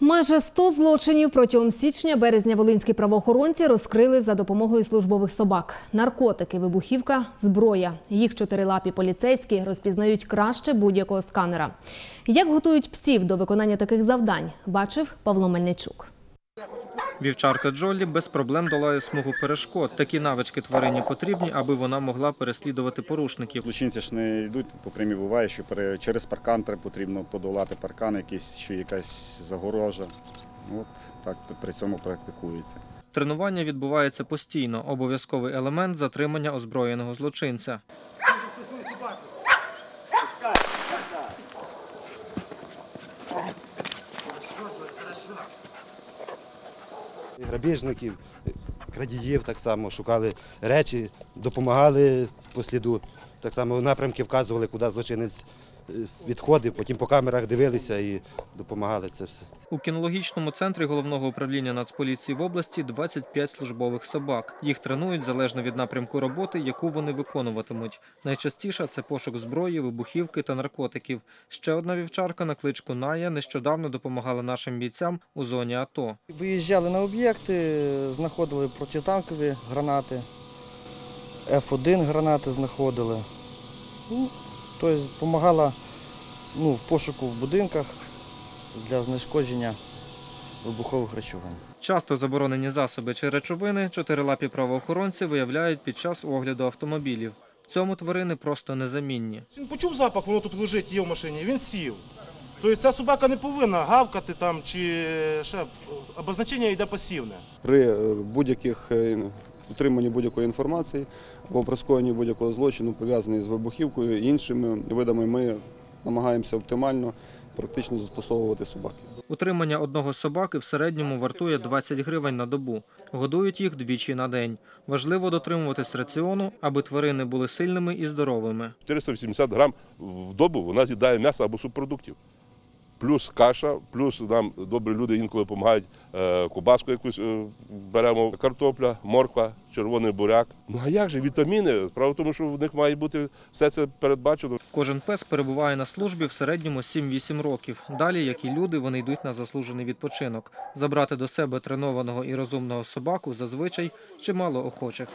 Майже 100 злочинів протягом січня-березня волинські правоохоронці розкрили за допомогою службових собак. Наркотики, вибухівка, зброя. Їх чотирилапі поліцейські розпізнають краще будь-якого сканера. Як готують псів до виконання таких завдань, бачив Павло Мельничук. Вівчарка Джолі без проблем долає смугу перешкод. Такі навички тварині потрібні, аби вона могла переслідувати порушників. Злочинці ж не йдуть по прямій буває, що через паркан треба потрібно подолати паркан, якийсь, що якась загорожа. От так при цьому практикується. Тренування відбувається постійно. Обов'язковий елемент затримання озброєного злочинця. Грабіжників, крадіїв так само шукали речі, допомагали по сліду. Так само напрямки вказували, куди злочинець відходив, потім по камерах дивилися і допомагали це все. У кінологічному центрі головного управління Нацполіції в області 25 службових собак. Їх тренують залежно від напрямку роботи, яку вони виконуватимуть. Найчастіше це пошук зброї, вибухівки та наркотиків. Ще одна вівчарка на кличку Ная нещодавно допомагала нашим бійцям у зоні АТО. Виїжджали на об'єкти, знаходили протитанкові гранати, F1 гранати знаходили. Тобто допомагала ну, в пошуку в будинках для знешкодження вибухових речовин. Часто заборонені засоби чи речовини чотирилапі правоохоронці виявляють під час огляду автомобілів. В цьому тварини просто незамінні. Він почув запах, воно тут лежить, є в машині, він сів. Тобто ця собака не повинна гавкати там чи ще обозначення йде пасивне. при е, будь-яких е, утриманні будь-якої інформації або при скоєнні будь-якого злочину, пов'язаний з вибухівкою і іншими видами, ми намагаємося оптимально практично застосовувати собаки. Утримання одного собаки в середньому вартує 20 гривень на добу. Годують їх двічі на день. Важливо дотримуватись раціону, аби тварини були сильними і здоровими. 480 грам в добу вона з'їдає м'ясо або субпродуктів. Плюс каша, плюс нам добрі люди інколи допомагають е, кубаску якусь е, беремо, картопля, морква, червоний буряк. Ну а як же вітаміни? Справа в тому, що в них має бути все це передбачено. Кожен пес перебуває на службі в середньому 7-8 років. Далі, як і люди, вони йдуть на заслужений відпочинок. Забрати до себе тренованого і розумного собаку зазвичай чимало охочих.